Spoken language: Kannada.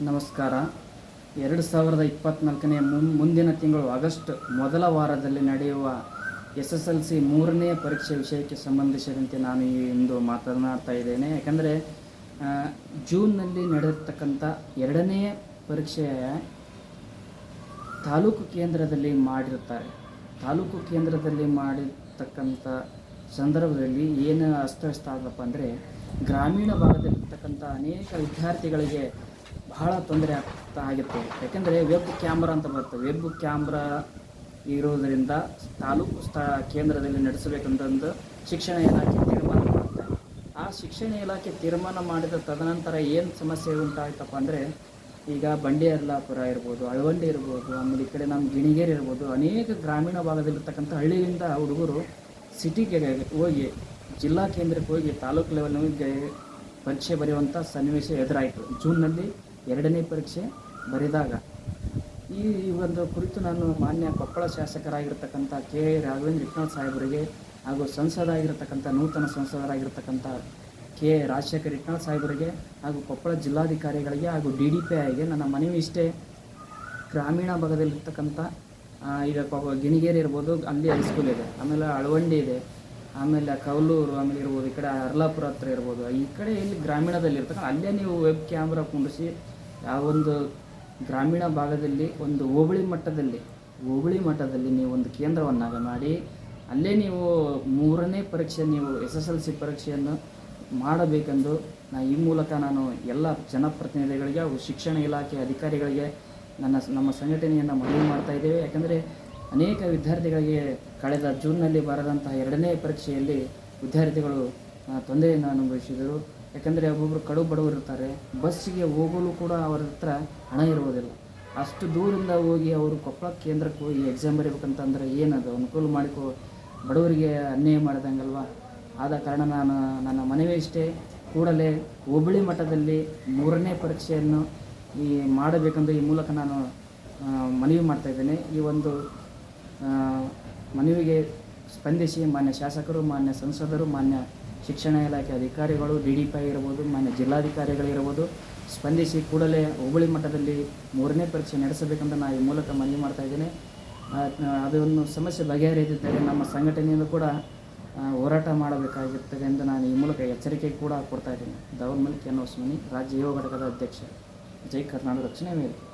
ನಮಸ್ಕಾರ. ಎರಡು ಸಾವಿರದ ಇಪ್ಪತ್ತ್ನಾಲ್ಕನೇ ಮುನ್, ಮುಂದಿನ ತಿಂಗಳು ಆಗಸ್ಟ್ ಮೊದಲ ವಾರದಲ್ಲಿ ನಡೆಯುವ ಎಸ್ ಎಸ್ ಎಲ್ ಸಿ ಮೂರನೇ ಪರೀಕ್ಷೆ ವಿಷಯಕ್ಕೆ ಸಂಬಂಧಿಸಿದಂತೆ ನಾನು ಇಂದು ಮಾತನಾಡ್ತಾ ಇದ್ದೇನೆ. ಯಾಕಂದರೆ ಜೂನ್ನಲ್ಲಿ ನಡೆದಿರ್ತಕ್ಕಂಥ ಎರಡನೇ ಪರೀಕ್ಷೆಯ ತಾಲೂಕು ಕೇಂದ್ರದಲ್ಲಿ ಮಾಡಿರ್ತಾರೆ ತಾಲೂಕು ಕೇಂದ್ರದಲ್ಲಿ ಮಾಡಿರ್ತಕ್ಕಂಥ ಸಂದರ್ಭದಲ್ಲಿ ಏನು ಅಸ್ತವ್ಯಸ್ತ ಆಗಪ್ಪ ಅಂದರೆ, ಗ್ರಾಮೀಣ ಭಾಗದಲ್ಲಿರ್ತಕ್ಕಂಥ ಅನೇಕ ವಿದ್ಯಾರ್ಥಿಗಳಿಗೆ ಬಹಳ ತೊಂದರೆ ಆಗ್ತಾ ಆಗುತ್ತೆ. ಯಾಕೆಂದರೆ ವೆಬ್ ಕ್ಯಾಮ್ರಾ ಅಂತ ಬರುತ್ತೆ. ವೆಬ್ ಕ್ಯಾಮ್ರಾ ಇರೋದರಿಂದ ತಾಲೂಕು ಸ್ಥ, ಕೇಂದ್ರದಲ್ಲಿ ನಡೆಸಬೇಕಂತಂದು ಶಿಕ್ಷಣ ಇಲಾಖೆ ತೀರ್ಮಾನ ಮಾಡುತ್ತೆ. ಆ ಶಿಕ್ಷಣ ಇಲಾಖೆ ತೀರ್ಮಾನ ಮಾಡಿದ ತದನಂತರ ಏನು ಸಮಸ್ಯೆ ಉಂಟಾಯ್ತಪ್ಪ ಅಂದರೆ, ಈಗ ಬಂಡಿಯರ್ಲಾಪುರ ಇರ್ಬೋದು ಅಳವಂಡಿ ಇರ್ಬೋದು, ಆಮೇಲೆ ಈ ಕಡೆ ನಮ್ಮ ಗಿಣಿಗೇರಿ ಇರ್ಬೋದು, ಅನೇಕ ಗ್ರಾಮೀಣ ಭಾಗದಲ್ಲಿರ್ತಕ್ಕಂಥ ಹಳ್ಳಿಯಿಂದ ಹುಡುಗರು ಸಿಟಿಗೆ ಹೋಗಿ, ಜಿಲ್ಲಾ ಕೇಂದ್ರಕ್ಕೆ ಹೋಗಿ ತಾಲೂಕು ಲೆವೆಲ್ಗೆ ಪರೀಕ್ಷೆ ಬರೆಯುವಂಥ ಸನ್ನಿವೇಶ ಎದುರಾಯಿತು. ಜೂನ್ನಲ್ಲಿ ಎರಡನೇ ಪರೀಕ್ಷೆ ಬರೆದಾಗ, ಈ ಒಂದು ಕುರಿತು ನಾನು ಮಾನ್ಯ ಕೊಪ್ಪಳ ಶಾಸಕರಾಗಿರ್ತಕ್ಕಂಥ ಕೆ ರಾಘವೇಂದ್ರ ಇಟ್ನಾಳ್ ಸಾಹೇಬರಿಗೆ ಹಾಗೂ ಸಂಸದರಾಗಿರ್ತಕ್ಕಂಥ ನೂತನ ಸಂಸದರಾಗಿರ್ತಕ್ಕಂಥ ಕೆ ರಾಜಶೇಖರ್ ಇಟ್ನಾಳ್ ಸಾಹೇಬರಿಗೆ ಹಾಗೂ ಕೊಪ್ಪಳ ಜಿಲ್ಲಾಧಿಕಾರಿಗಳಿಗೆ ಹಾಗೂ ಡಿ ಡಿ ಪಿ ಐಗೆ ನನ್ನ ಮನವಿ ಇಷ್ಟೇ. ಗ್ರಾಮೀಣ ಭಾಗದಲ್ಲಿರ್ತಕ್ಕಂಥ ಈಗ ಗಿಣಿಗೇರಿ ಇರ್ಬೋದು, ಅಲ್ಲಿ ಹೈಸ್ಕೂಲ್ ಇದೆ, ಆಮೇಲೆ ಅಳವಂಡಿ ಇದೆ, ಆಮೇಲೆ ಕೌಲೂರು, ಆಮೇಲೆ ಇರ್ಬೋದು, ಈ ಕಡೆ ಅರ್ಲಾಪುರ ಹತ್ರ ಇರ್ಬೋದು, ಈ ಕಡೆ ಇಲ್ಲಿ ಗ್ರಾಮೀಣದಲ್ಲಿ ಇರ್ತಕ್ಕಂಥ ಅಲ್ಲೇ ನೀವು ವೆಬ್ ಕ್ಯಾಮ್ರಾ ಕುಂಡಿಸಿ ಯಾವೊಂದು ಗ್ರಾಮೀಣ ಭಾಗದಲ್ಲಿ ಒಂದು ಹೋಬಳಿ ಮಟ್ಟದಲ್ಲಿ ಹೋಬಳಿ ಮಟ್ಟದಲ್ಲಿ ನೀವು ಒಂದು ಕೇಂದ್ರವನ್ನಾಗಿ ಮಾಡಿ ಅಲ್ಲೇ ನೀವು ಮೂರನೇ ಪರೀಕ್ಷೆ ನೀವು ಎಸ್ ಎಸ್ ಎಲ್ ಸಿ ಪರೀಕ್ಷೆಯನ್ನು ಮಾಡಬೇಕೆಂದು ನಾ ಈ ಮೂಲಕ ನಾನು ಎಲ್ಲ ಜನಪ್ರತಿನಿಧಿಗಳಿಗೆ ಹಾಗೂ ಶಿಕ್ಷಣ ಇಲಾಖೆ ಅಧಿಕಾರಿಗಳಿಗೆ ನನ್ನ ನಮ್ಮ ಸಂಘಟನೆಯನ್ನು ಮನವಿ ಮಾಡ್ತಾ ಇದ್ದೇವೆ. ಯಾಕಂದರೆ ಅನೇಕ ವಿದ್ಯಾರ್ಥಿಗಳಿಗೆ ಕಳೆದ ಜೂನ್ನಲ್ಲಿ ಬರೆದಂತಹ ಎರಡನೇ ಪರೀಕ್ಷೆಯಲ್ಲಿ ವಿದ್ಯಾರ್ಥಿಗಳು ಆ, ತೊಂದರೆಯನ್ನು ಅನುಭವಿಸಿದರು. ಯಾಕಂದರೆ ಒಬ್ಬೊಬ್ಬರು ಕಡು ಬಡವರು ಇರ್ತಾರೆ, ಬಸ್ಸಿಗೆ ಹೋಗಲು ಕೂಡ ಅವರ ಹತ್ರ ಹಣ ಇರುವುದಿಲ್ಲ. ಅಷ್ಟು ದೂರಿಂದ ಹೋಗಿ ಅವರು ಕೊಪ್ಪಳ ಕೇಂದ್ರಕ್ಕೆ ಹೋಗಿ ಎಕ್ಸಾಮ್ ಬರೀಬೇಕಂತಂದ್ರೆ ಏನದು? ಅನುಕೂಲ ಮಾಡಿಕೊ, ಬಡವರಿಗೆ ಅನ್ಯಾಯ ಮಾಡಿದಂಗಲ್ವಾ? ಆದ ಕಾರಣ ನಾನು ನನ್ನ ಮನವಿ ಇಷ್ಟೇ, ಕೂಡಲೇ ಹೋಬಳಿ ಮಟ್ಟದಲ್ಲಿ ಮೂರನೇ ಪರೀಕ್ಷೆಯನ್ನು ಈ ಮಾಡಬೇಕೆಂದು ಈ ಮೂಲಕ ನಾನು ಮನವಿ ಮಾಡ್ತಾಯಿದ್ದೇನೆ ಈ ಒಂದು ಮನವಿಗೆ ಸ್ಪಂದಿಸಿ ಮಾನ್ಯ ಶಾಸಕರು, ಮಾನ್ಯ ಸಂಸದರು, ಮಾನ್ಯ ಶಿಕ್ಷಣ ಇಲಾಖೆ ಅಧಿಕಾರಿಗಳು, ಡಿ ಡಿ ಪೈ ಇರ್ಬೋದು ಮಾನ್ಯ ಜಿಲ್ಲಾಧಿಕಾರಿಗಳಿರ್ಬೋದು ಸ್ಪಂದಿಸಿ ಕೂಡಲೇ ಹೋಬಳಿ ಮಟ್ಟದಲ್ಲಿ ಮೂರನೇ ಪರೀಕ್ಷೆ ನಡೆಸಬೇಕಂತ ನಾನು ಈ ಮೂಲಕ ಮನವಿ ಮಾಡ್ತಾ ಇದ್ದೇನೆ. ಅದೊಂದು ಸಮಸ್ಯೆ ಬಗೆಹರಿದಿದ್ದರೆ ನಮ್ಮ ಸಂಘಟನೆಯನ್ನು ಕೂಡ ಹೋರಾಟ ಮಾಡಬೇಕಾಗಿರ್ತದೆ ಎಂದು ನಾನು ಈ ಮೂಲಕ ಎಚ್ಚರಿಕೆ ಕೂಡ ಕೊಡ್ತಾ ಇದ್ದೀನಿ. ಎನ್ ಹೊಸ್ಮನಿ ರಾಜ್ಯ ಯುವ ಘಟಕದ ಅಧ್ಯಕ್ಷ. ಜೈ ಕರ್ನಾಟಕ ರಕ್ಷಣೆ ವೇದಿಕೆ